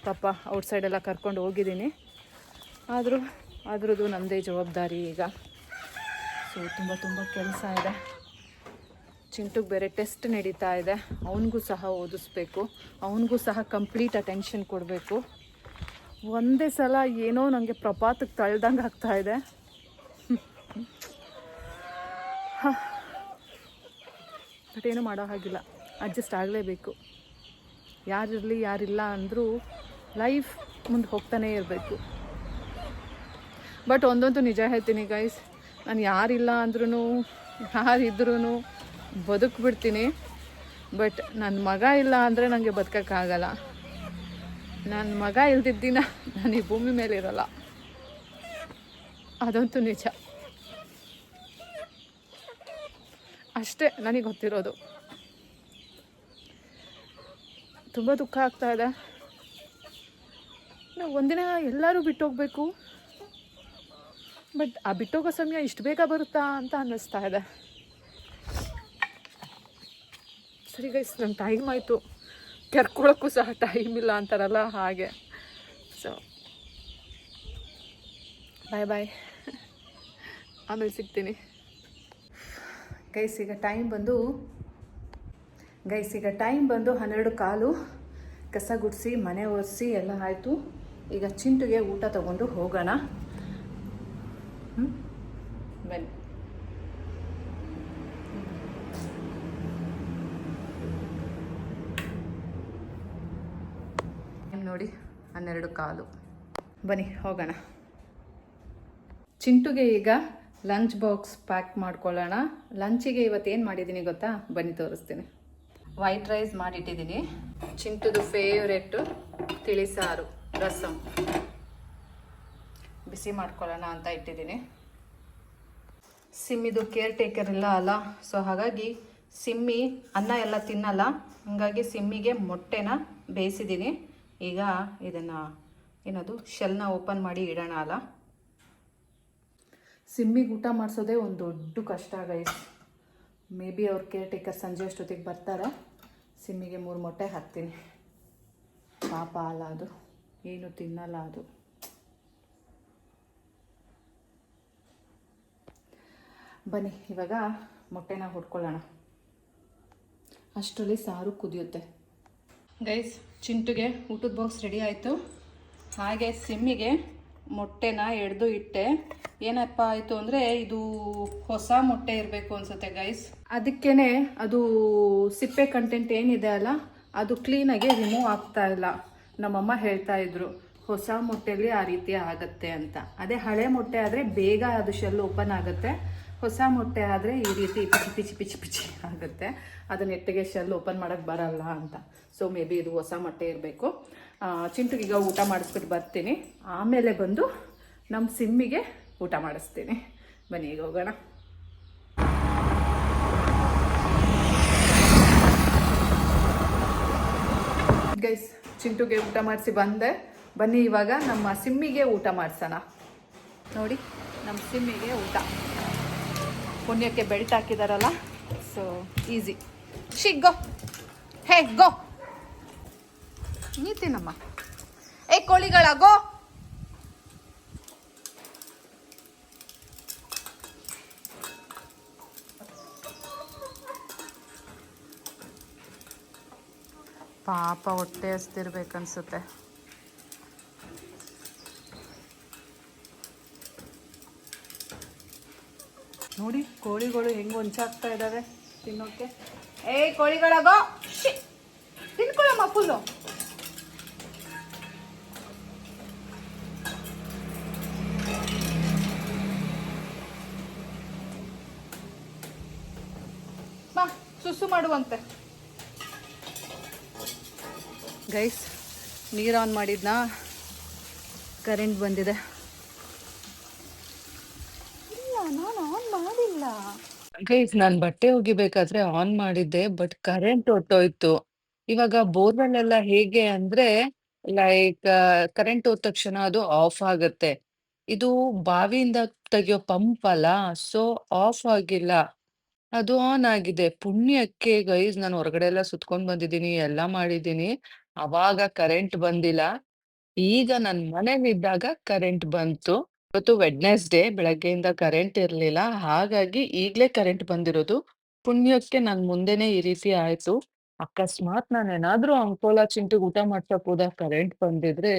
ಪಾಪ ಔಟ್ಸೈಡೆಲ್ಲ ಕರ್ಕೊಂಡು ಹೋಗಿದ್ದೀನಿ. ಆದರೂ ಅದ್ರದ್ದು ನಮ್ಮದೇ ಜವಾಬ್ದಾರಿ ಈಗ. ಸೊ ತುಂಬ ತುಂಬ ಕೆಲಸ ಇದೆ. ಚಿಂಟುಗೆ ಬೇರೆ ಟೆಸ್ಟ್ ನಡೀತಾ ಇದೆ. ಅವನಿಗೂ ಸಹ ಓದಿಸ್ಬೇಕು. ಅವನಿಗೂ ಸಹ ಕಂಪ್ಲೀಟ್ ಅಟೆನ್ಷನ್ ಕೊಡಬೇಕು. ಒಂದೇ ಸಲ ಏನೋ ನನಗೆ ಪ್ರಪಾತಕ್ಕೆ ತಳ್ದಂಗೆ ಆಗ್ತಾ ಇದೆ. ಬಟ್ ಏನೂ ಮಾಡೋ ಹಾಗಿಲ್ಲ. ಅಡ್ಜಸ್ಟ್ ಆಗಲೇಬೇಕು. ಯಾರಿರಲಿ, ಯಾರಿಲ್ಲ ಅಂದರೂ ಲೈಫ್ ಮುಂದೆ ಹೋಗ್ತಾನೇ ಇರಬೇಕು. ಬಟ್ ಒಂದೊಂದು ನಿಜ ಹೇಳ್ತೀನಿ ಗೈಸ್ ನಾನು ಯಾರಿಲ್ಲ ಅಂದ್ರೂ ಯಾರಿದ್ರೂ ಬದುಕ್ಬಿಡ್ತೀನಿ. ಬಟ್ ನನ್ನ ಮಗ ಇಲ್ಲ ಅಂದರೆ ನನಗೆ ಬದುಕೋಕ್ಕಾಗಲ್ಲ. ನನ್ನ ಮಗ ಇಲ್ದಿದ್ದ ದಿನ ನಾನು ಈ ಭೂಮಿ ಮೇಲೆ ಇರಲ್ಲ ಅದಂತೂ ನಿಜ. ಅಷ್ಟೇ, ನನಗೆ ಗೊತ್ತಿರೋದು. ತುಂಬ ದುಃಖ ಆಗ್ತಾ ಇದೆ. ನಾವು ಒಂದಿನ ಎಲ್ಲರೂ ಬಿಟ್ಟೋಗಬೇಕು. ಬಟ್ ಆ ಬಿಟ್ಟೋಗೋ ಸಮಯ ಇಷ್ಟು ಬೇಗ ಬರುತ್ತಾ ಅಂತ ಅನ್ನಿಸ್ತಾ ಇದೆ. ಸರಿ ಗೈಸ್ ನನ್ನ ಟೈಮ್ ಆಯಿತು. ಕೆರ್ಕೊಳ್ಳೋಕ್ಕೂ ಸಹ ಟೈಮ್ ಇಲ್ಲ ಅಂತಾರಲ್ಲ ಹಾಗೆ. ಸೊ ಬಾಯ್ ಬಾಯ್ ಆಮೇಲೆ ಸಿಗ್ತೀನಿ. ಗೈಸ್ ಈಗ ಟೈಮ್ ಬಂದು ಗೈಸ್, ಈಗ ಟೈಮ್ ಬಂದು ಹನ್ನೆರಡು ಕಾಲು. ಕಸ ಗುಡಿಸಿ, ಮನೆ ಒರೆಸಿ, ಎಲ್ಲ ಆಯಿತು. ಈಗ ಚಿಂಟುಗೆ ಊಟ ತಗೊಂಡು ಹೋಗೋಣ. ಬನ್ನಿ. ನೋಡಿ, ಹನ್ನೆರಡು ಕಾಲು. ಬನ್ನಿ, ಹೋಗೋಣ. ಚಿಂಟುಗೆ ಈಗ ಲಂಚ್ ಬಾಕ್ಸ್ ಪ್ಯಾಕ್ ಮಾಡ್ಕೊಳ್ಳೋಣ. ಲಂಚಿಗೆ ಏನು ಮಾಡಿದ್ದೀನಿ ಗೊತ್ತಾ? ಬನ್ನಿ, ತೋರಿಸ್ತೀನಿ. ವೈಟ್ ರೈಸ್ ಮಾಡಿಟ್ಟಿದ್ದೀನಿ. ಚಿಂಟುದು ಫೇವ್ರೆಟ್ಟು ತಿಳಿಸಾರು ರಸಮ್ ಬಿಸಿ ಮಾಡ್ಕೊಳ್ಳೋಣ ಅಂತ ಇಟ್ಟಿದ್ದೀನಿ. ಸಿಮ್ಮಿದು ಕೇರ್ ಟೇಕರ್ ಇಲ್ಲ ಅಲ್ಲ ಸೊ ಹಾಗಾಗಿ ಸಿಮ್ಮಿ, ಅನ್ನ ಎಲ್ಲ ತಿನ್ನಲ್ಲ. ಹಾಗಾಗಿ ಸಿಮ್ಮಿಗೆ ಮೊಟ್ಟೆನ ಬೇಯಿಸಿದ್ದೀನಿ. ಈಗ ಇದನ್ನು ಏನದು ಶೆಲ್ನ ಓಪನ್ ಮಾಡಿ ಇಡೋಣ ಅಲ್ಲ. ಸಿಮ್ಮಿಗೆ ಊಟ ಮಾಡಿಸೋದೇ ಒಂದು ದೊಡ್ಡ ಕಷ್ಟ ಗೈಸ್ ಮೇ ಬಿ ಅವ್ರ ಕೇರ್ ಟೇಕರ್ ಸಂಜೆ ಅಷ್ಟೊತ್ತಿಗೆ ಬರ್ತಾರೆ. ಸಿಮ್ಮಿಗೆ ಮೂರು ಮೊಟ್ಟೆ ಹಾಕ್ತೀನಿ ಪಾಪ ಅಲ್ಲ ಅದು. ಏನು ತಿನ್ನಲ್ಲ ಅದು. ಬನ್ನಿ, ಇವಾಗ ಮೊಟ್ಟೆನ ಹೊಡ್ಕೊಳ್ಳೋಣ. ಅಷ್ಟರಲ್ಲಿ ಸಾರು ಕುದಿಯುತ್ತೆ. ಗೈಸ್ ಚಿಂಟುಗೆ ಊಟದ ಬಾಕ್ಸ್ ರೆಡಿ ಆಯಿತು. ಹಾಗೆ ಸಿಮ್ಮಿಗೆ ಮೊಟ್ಟೆನ ಎಡ್ದು ಇಟ್ಟೆ. ಏನಪ್ಪ ಆಯಿತು ಅಂದರೆ ಇದು ಹೊಸ ಮೊಟ್ಟೆ ಇರಬೇಕು ಅನ್ಸುತ್ತೆ ಗೈಸ್ ಅದಕ್ಕೇನೆ ಅದು ಸಿಪ್ಪೆ ಕಂಟೆಂಟ್ ಏನಿದೆ ಅಲ್ಲ, ಅದು ಕ್ಲೀನಾಗಿ ರಿಮೂವ್ ಆಗ್ತಾ ಇಲ್ಲ. ನಮ್ಮಮ್ಮ ಹೇಳ್ತಾ ಇದ್ರು, ಹೊಸ ಮೊಟ್ಟೆಲಿ ಆ ರೀತಿ ಆಗತ್ತೆ ಅಂತ. ಅದೇ ಹಳೆ ಮೊಟ್ಟೆ ಆದರೆ ಬೇಗ ಅದು ಶೆಲ್ ಓಪನ್ ಆಗುತ್ತೆ. ಹೊಸ ಮೊಟ್ಟೆ ಆದರೆ ಈ ರೀತಿ ಪಿಚಿ ಪಿಚಿ ಪಿಚಿ ಪಿಚಿ ಆಗುತ್ತೆ. ಅದು ನೆಟ್ಟಿಗೆ ಶೆಲ್ ಓಪನ್ ಮಾಡೋಕ್ಕೆ ಬರಲ್ಲ ಅಂತ. ಸೊ ಮೇ ಬಿ ಇದು ಹೊಸ ಮೊಟ್ಟೆ ಇರಬೇಕು. ಚಿಂಟುಗೀಗ ಊಟ ಮಾಡಿಸ್ಬಿಟ್ಟು ಬರ್ತೀನಿ. ಆಮೇಲೆ ಬಂದು ನಮ್ಮ ಸಿಮ್ಮಿಗೆ ಊಟ ಮಾಡಿಸ್ತೀನಿ. ಬನ್ನಿ, ಈಗ ಹೋಗೋಣ. ಗೈಸ್ ಚಿಂಟುಗೆ ಊಟ ಮಾಡಿಸಿ ಬಂದೆ. ಬನ್ನಿ ಇವಾಗ ನಮ್ಮ ಸಿಮ್ಮಿಗೆ ಊಟ ಮಾಡಿಸೋಣ. ನೋಡಿ, ನಮ್ಮ ಸಿಮ್ಮಿಗೆ ಊಟ. ಪುಣ್ಯಕ್ಕೆ ಬೆಲ್ಟ್ ಹಾಕಿದಾರಲ್ಲ ಸೊ ಈಸಿ ಶಿಗ್ಗೋ ಹೇ, ಗೋ. ನೀತಿನಮ್ಮ ಏ, ಕೋಳಿಗಳ ಪಾಪ ಹೊಟ್ಟೆ ಹಸ್ತಿರ್ಬೇಕನ್ಸುತ್ತೆ. ನೋಡಿ, ಕೋಳಿಗಳು ಹೆಂಗ್ ಹೊಂಚಾಗ್ತಾ ಇದಾವೆ ತಿನ್ನೋಕೆ. ಏ ಕೋಳಿಗಳಾಗೋ ತಿನ್ಕೊಳ್ಳಮ್ಮ ಫುಲ್ಲು. ಬಾ ಸುಸು ಮಾಡುವಂತೆ. ಗೈಸ್ ನೀರು ಆನ್ ಮಾಡಿದ್ನಾ? ಕರೆಂಟ್ ಬಂದಿದೆ. ಇಲ್ಲ ನಾನು ಆನ್ ಮಾಡಿಲ್ಲ. ಗೈಸ್ ನಾನ್ ಬಟ್ಟೆ ಒಗಿಬೇಕಾದ್ರೆ ಆನ್ ಮಾಡಿದ್ದೆ ಬಟ್ ಕರೆಂಟ್ ಹೊಟ್ಟೋಯ್ತು ಇವಾಗ ಬೋರ್ವೆಲ್ ಎಲ್ಲ ಹೇಗೆ ಅಂದ್ರೆ ಲೈಕ್ ಕರೆಂಟ್ ಹೋದ ತಕ್ಷಣ ಅದು ಆಫ್ ಆಗುತ್ತೆ. ಇದು ಬಾವಿಯಿಂದ ತೆಗಿಯೋ ಪಂಪ್ ಅಲ್ಲ ಸೊ ಆಫ್ ಆಗಿಲ್ಲ. ಅದು ಆನ್ ಆಗಿದೆ. ಪುಣ್ಯಕ್ಕೆ ಗೈಸ್ ನಾನು ಹೊರಗಡೆ ಎಲ್ಲ ಸುತ್ಕೊಂಡ್ ಬಂದಿದ್ದೀನಿ ಎಲ್ಲ ಮಾಡಿದ್ದೀನಿ. ಅವಾಗ ಕರೆಂಟ್ ಬಂದಿಲ್ಲ ಈಗ ನನ್ ಮನೇಲಿದ್ದಾಗ ಕರೆಂಟ್ ಬಂತು. ಇವತ್ತು ವೆಡ್ನೆಸ್‌ಡೇ ಬೆಳಗ್ಗೆಯಿಂದ ಕರೆಂಟ್ ಇರ್ಲಿಲ್ಲ. ಹಾಗಾಗಿ ಈಗ್ಲೇ ಕರೆಂಟ್ ಬಂದಿರೋದು. ಪುಣ್ಯಕ್ಕೆ ನನ್ ಮುಂದೆನೆ ಈ ರೀತಿ ಆಯ್ತು. ಅಕಸ್ಮಾತ್ ನಾನೇನಾದ್ರೂ ಅಂಕೋಲಾ ಚಿಂಟಿಗೆ ಊಟ ಮಾಡ್ಸಕ್ ಹೋದಾಗ ಕರೆಂಟ್ ಬಂದಿದ್ರೆ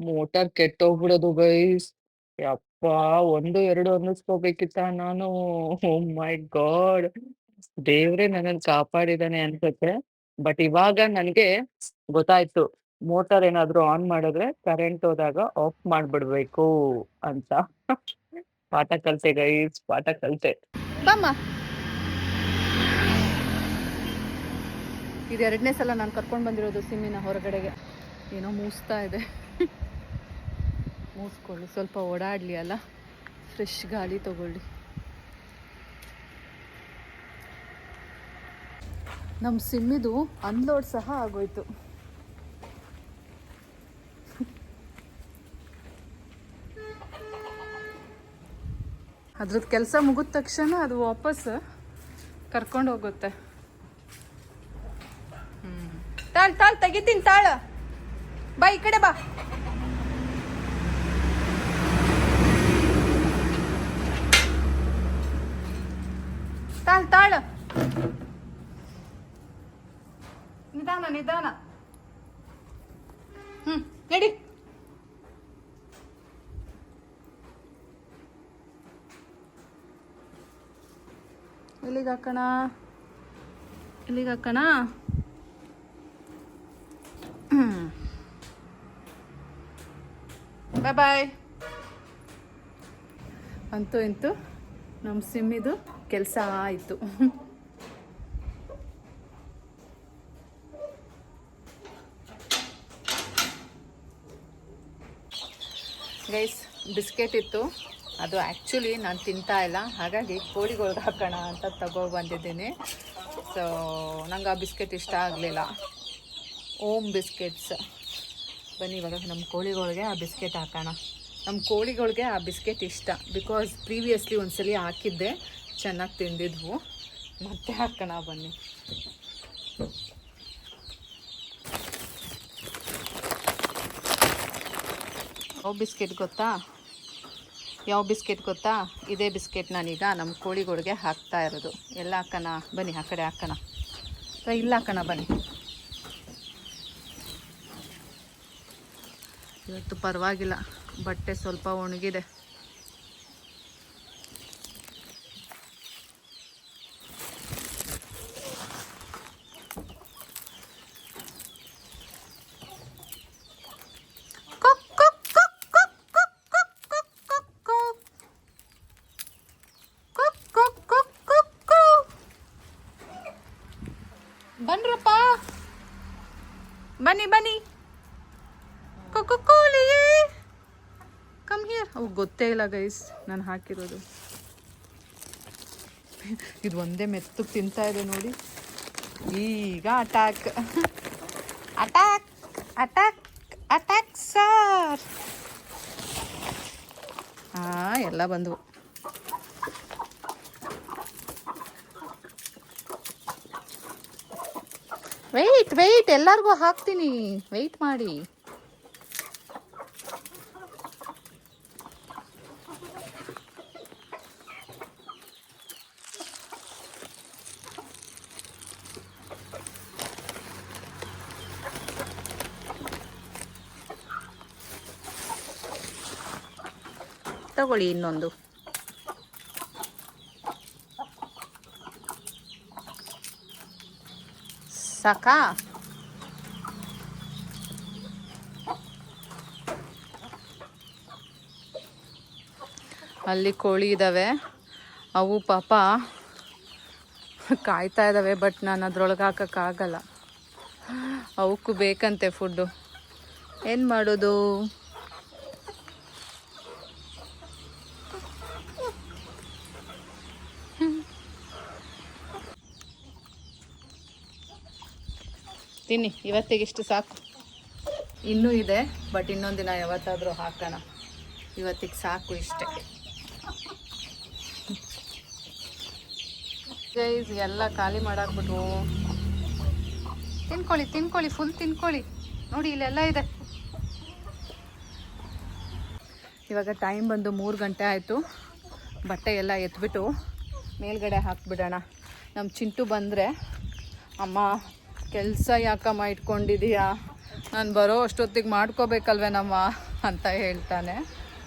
ಮೋಟರ್ ಕೆಟ್ಟೋಗ್ಬಿಡೋದು ಗೈಸ್. ಯಪ್ಪಾ! 1, 2 ಅನ್ನಿಸ್ಕೋಬೇಕಿತ್ತ ನಾನು. Oh my God! ದೇವ್ರೇ ನನ್ನನ್ ಕಾಪಾಡಿದಾನೆ ಅನ್ಸತ್ತೆ. ಬಟ್ ಇವಾಗ ನನ್ಗೆ ಗೊತ್ತಾಯ್ತು. ಮೋಟಾರ್ ಏನಾದ್ರು ಆನ್ ಮಾಡಿದ್ರೆ ಕರೆಂಟ್ ಹೋದಾಗ ಆಫ್ ಮಾಡ್ಬಿಡ್ಬೇಕು ಅಂತ. ಪಾಠ ಕಲ್ತೆ ಗೈಸ್ ಪಾಠ ಕಲ್ತೆ. ಇದು ಎರಡನೇ ಸಲ ನಾನು ಕರ್ಕೊಂಡು ಬಂದಿರೋದು ಸಿಮ್ಮಿನ ಹೊರಗಡೆಗೆ ಏನೋ ಮೂಸ್ತಾ ಇದೆ ಮೂಸ್ಕೊಳ್ಳಿ, ಸ್ವಲ್ಪ ಓಡಾಡಲಿ ಅಲ್ಲ ಫ್ರೆಶ್ ಗಾಳಿ ತಗೊಳ್ಳಿ ನಮ್ಮ ಸಿಮ್ಮಿದು ಅನ್ಲೋಡ್ ಸಹ ಆಗೋಯ್ತು. ಅದ್ರದ್ದು ಕೆಲಸ ಮುಗಿದ ತಕ್ಷಣ ಅದು ವಾಪಸ್ ಕರ್ಕೊಂಡು ಹೋಗುತ್ತೆ. ತಾಳ್ ತಾಳ್, ತೆಗಿತೀನಿ, ತಾಳ. ಬಾ, ಈ ಕಡೆ ಬಾ. ತಾಳ್, ತಾಳ. ನಿಧಾನ. ಹ್ಮ್, ನಡಿ. ಎಲ್ಲಿಗೆ ಹಾಕೋಣ? ಎಲ್ಲಿಗೆ ಹಾಕೋಣ? ಬಾಯ್ ಬಾಯ್ ಅಂತೂ ಇಂತೂ ನಮ್ಮ ಸಿಮ್ಮಿದು ಕೆಲಸ ಆಯಿತು. ಗೈಸ್ ಬಿಸ್ಕೆಟ್ ಇತ್ತು. ಅದು ಆ್ಯಕ್ಚುಲಿ ನಾನು ತಿಂತಾ ಇಲ್ಲ. ಹಾಗಾಗಿ ಕೋಳಿಗಳ್ಗೆ ಹಾಕೋಣ ಅಂತ ತಗೋ ಬಂದಿದ್ದೀನಿ. ಸೊ ನಂಗೆ ಆ ಬಿಸ್ಕೆಟ್ ಇಷ್ಟ ಆಗಲಿಲ್ಲ. ಓಮ್ ಬಿಸ್ಕೆಟ್ಸ್ ಬನ್ನಿ, ಇವಾಗ ನಮ್ಮ ಕೋಳಿಗಳಿಗೆ ಆ ಬಿಸ್ಕೆಟ್ ಹಾಕೋಣ. ನಮ್ಮ ಕೋಳಿಗಳಿಗೆ ಆ ಬಿಸ್ಕೆಟ್ ಇಷ್ಟ. ಬಿಕಾಸ್ ಪ್ರೀವಿಯಸ್ಲಿ ಒಂದ್ಸಲಿ ಹಾಕಿದ್ದೆ. ಚೆನ್ನಾಗಿ ತಿಂದಿದ್ವು. ಮತ್ತೆ ಹಾಕೋಣ ಬನ್ನಿ. ಯಾವ ಬಿಸ್ಕೆಟ್ ಗೊತ್ತಾ? ಯಾವ ಬಿಸ್ಕೆಟ್ ಗೊತ್ತಾ? ಇದೇ ಬಿಸ್ಕೆಟ್ ನಾನೀಗ ನಮ್ಮ ಕೋಳಿಗಳಿಗೆ ಹಾಕ್ತಾ ಇರೋದು. ಎಲ್ಲ ಹಾಕೋಣ, ಬನ್ನಿ ಆ ಕಡೆ ಹಾಕೋಣ. ಇಲ್ಲ ಹಾಕೋಣ ಬನ್ನಿ. ಇವತ್ತು ಪರವಾಗಿಲ್ಲ, ಬಟ್ಟೆ ಸ್ವಲ್ಪ ಒಣಗಿದೆ. ಗೈಸ್ ನಾನು ಹಾಕಿರೋದು ಇದು ಒಂದೇ ಮೆತ್ತಗೆ ತಿಂತಾ ಇದೆ ನೋಡಿ ಈಗ attack attack attack attack sir ಹಾ ಎಲ್ಲ ಬಂದವು ವೆಯ್ಟ್ ವೆಯ್ಟ್ ಎಲ್ಲರಿಗೂ ಹಾಕ್ತೀನಿ ವೆಯ್ಟ್ ಮಾಡಿ ತಗೊಳ್ಳಿ ಇನ್ನೊಂದು. ಸಾಕಾ? ಅಲ್ಲಿ ಕೋಳಿ ಇದ್ದಾವೆ ಅವು ಪಾಪ ಕಾಯ್ತಾ ಇದ್ದಾವೆ ಬಟ್ ನಾನು ಅದ್ರೊಳಗೆ ಹಾಕೋಕ್ಕಾಗಲ್ಲ ಅವಕ್ಕೂ ಬೇಕಂತೆ ಫುಡ್ಡು ಏನು ಮಾಡೋದು? ತಿನ್ನಿ ಇವತ್ತಿಗಿಷ್ಟು ಸಾಕು. ಇನ್ನೂ ಇದೆ ಬಟ್ ಇನ್ನೊಂದು ದಿನ ಯಾವತ್ತಾದರೂ ಹಾಕೋಣ. ಇವತ್ತಿಗೆ ಸಾಕು ಇಷ್ಟೇ. ಗೈಸ್ ಎಲ್ಲ ಖಾಲಿ ಮಾಡಾಕ್ಬಿಟ್ವು ತಿನ್ಕೊಳ್ಳಿ ತಿನ್ಕೊಳ್ಳಿ ಫುಲ್ ತಿನ್ಕೊಳ್ಳಿ. ನೋಡಿ, ಇಲ್ಲೆಲ್ಲ ಇದೆ. ಇವಾಗ ಟೈಮ್ ಬಂದು ಮೂರು ಗಂಟೆ ಆಯಿತು. ಬಟ್ಟೆ ಎಲ್ಲ ಎತ್ಬಿಟ್ಟು ಮೇಲ್ಗಡೆ ಹಾಕ್ಬಿಡೋಣ. ನಮ್ಮ ಚಿಂಟು ಬಂದರೆ, ಅಮ್ಮ ಕೆಲಸ ಯಾಕಮ್ಮ ಇಟ್ಕೊಂಡಿದೀಯಾ? ನಾನು ಬರೋ ಅಷ್ಟೊತ್ತಿಗೆ ಮಾಡ್ಕೋಬೇಕಲ್ವೇನಮ್ಮ ಅಂತ ಹೇಳ್ತಾನೆ.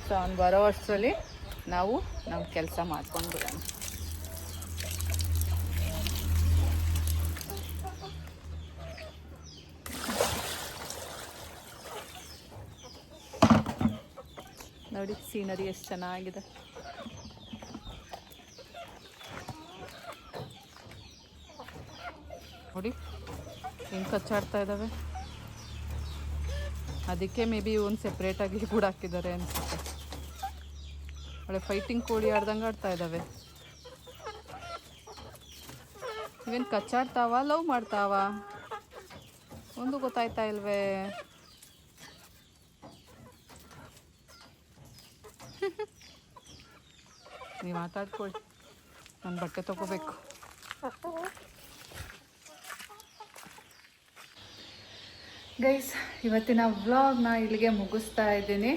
ಸೊ ಅವ್ನು ಬರೋ ಅಷ್ಟರಲ್ಲಿ ನಾವು ನಮ್ಮ ಕೆಲಸ ಮಾಡ್ಕೊಂಡು ಬಿಡೋಣ. ನೋಡಿ, ಸೀನರಿ ಎಷ್ಟು ಚೆನ್ನಾಗಿದೆ. ನೋಡಿ. ಹೆಂಗೆ ಕಚ್ಚಾಡ್ತಾ ಇದ್ದಾವೆ ಅದಕ್ಕೆ ಮೇ ಬಿ ಒಂದು ಸೆಪ್ರೇಟಾಗಿ ಕೂಡ ಹಾಕಿದ್ದಾರೆ ಅನಿಸುತ್ತೆ. ಒಳ್ಳೆ ಫೈಟಿಂಗ್ ಕೋಳಿ ಆಡ್ದಂಗೆ ಆಡ್ತಾ ಇದ್ದಾವೆ ಇವೇನು ಕಚ್ಚಾಡ್ತಾವ, ಲವ್ ಮಾಡ್ತಾವ? ಒಂದು ಗೊತ್ತಾಯ್ತಾ ಇಲ್ವೇ? ನೀವು ಮಾತಾಡ್ಕೊಳ್ಳಿ ನಾನು ಬಟ್ಟೆ ತಗೋಬೇಕು. ಗೈಸ್ ಇವತ್ತಿನ ವ್ಲಾಗ್ನ ಇಲ್ಲಿಗೆ ಮುಗಿಸ್ತಾ ಇದ್ದೀನಿ.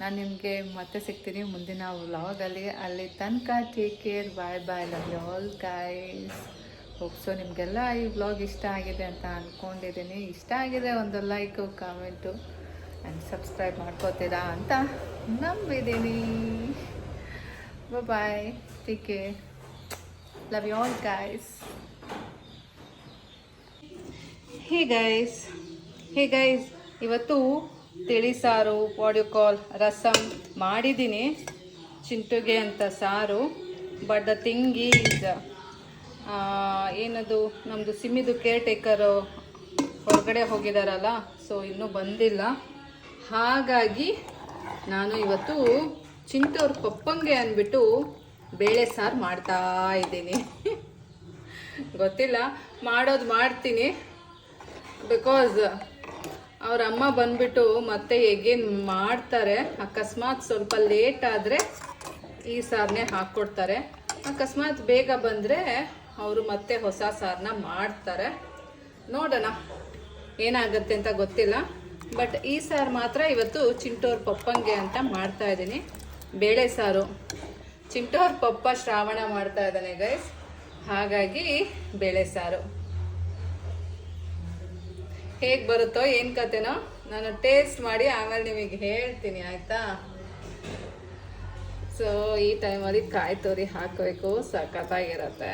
ನಾನು ನಿಮಗೆ ಮತ್ತೆ ಸಿಗ್ತೀನಿ ಮುಂದಿನ ವ್ಲಾಗಲ್ಲಿ ಅಲ್ಲಿ ತನಕ take care bye bye love you all guys so ನಿಮಗೆಲ್ಲ ಈ ವ್ಲಾಗ್ ಇಷ್ಟ ಆಗಿದೆ ಅಂತ ಅಂದ್ಕೊಂಡಿದ್ದೀನಿ ಇಷ್ಟ ಆಗಿದೆ ಒಂದು ಲೈಕು ಕಾಮೆಂಟು ಆ್ಯಂಡ್ ಸಬ್ಸ್ಕ್ರೈಬ್ ಮಾಡ್ಕೋತೀರಾ ಅಂತ ನಂಬಿದ್ದೀನಿ. Bye take care love you all guys hey guys hey guys ಇವತ್ತು ತಿಳಿ ಸಾರು ವಾಡಿಯೋ ಕಾಲ್ ರಸಮ್ ಮಾಡಿದ್ದೀನಿ. ಚಿಂಟುಗೆ ಅಂತ ಸಾರು ಬಟ್ ದ ಥಿಂಗ್ ಈಸ್ ಏನದು ನಮ್ಮದು ಸಿಮ್ಮಿದು ಕೇರ್ ಟೇಕರು ಹೊರಗಡೆ ಹೋಗಿದಾರಲ್ಲ ಸೊ ಇನ್ನೂ ಬಂದಿಲ್ಲ. ಹಾಗಾಗಿ ನಾನು ಇವತ್ತು ಚಿಂಟು ಅವ್ರ ಪಪ್ಪಂಗೆ ಅಂದ್ಬಿಟ್ಟು ಬೇಳೆ ಸಾರು ಮಾಡ್ತಾ ಇದ್ದೀನಿ. ಗೊತ್ತಿಲ್ಲ, ಮಾಡೋದು ಮಾಡ್ತೀನಿ. ಬಿಕಾಸ್ ಅವ್ರ ಅಮ್ಮ ಬಂದ್ಬಿಟ್ಟು ಮತ್ತೆ ಎಗೇನ್ ಮಾಡ್ತಾರೆ. ಅಕಸ್ಮಾತ್ ಸ್ವಲ್ಪ ಲೇಟ್ ಆದ್ರೆ ಈ ಸಾರನ್ನೇ ಹಾಕ್ಕೊಡ್ತಾರೆ ಅಕಸ್ಮಾತ್ ಬೇಗ ಬಂದರೆ ಅವರು ಮತ್ತೆ ಹೊಸ ಸಾರನ್ನ ಮಾಡ್ತಾರೆ. ನೋಡೋಣ ಏನಾಗುತ್ತೆ ಅಂತ ಗೊತ್ತಿಲ್ಲ. ಬಟ್ ಈ ಸಾರು ಮಾತ್ರ ಇವತ್ತು ಚಿಂಟೋರ್ ಪಪ್ಪಂಗೆ ಅಂತ ಮಾಡ್ತಾ ಇದ್ದೀನಿ. ಬೇಳೆ ಸಾರು. ಚಿಂಟೋರ್ ಪಪ್ಪ ಶ್ರಾವಣ ಮಾಡ್ತಾ ಇದ್ದಾನೆ ಗೈಸ್ ಹಾಗಾಗಿ ಬೇಳೆ ಸಾರು. ಹೇಗೆ ಬರುತ್ತೋ ಏನು ಕತೆನೋ ನಾನು ಟೇಸ್ಟ್ ಮಾಡಿ ಆಮೇಲೆ ನಿಮಗೆ ಹೇಳ್ತೀನಿ, ಆಯಿತಾ? ಸೊ ಈ ಟೈಮಲ್ಲಿ ಕಾಯಿ ತೋರಿ ಹಾಕಬೇಕು, ಸಖತ್ತಾಗಿರುತ್ತೆ.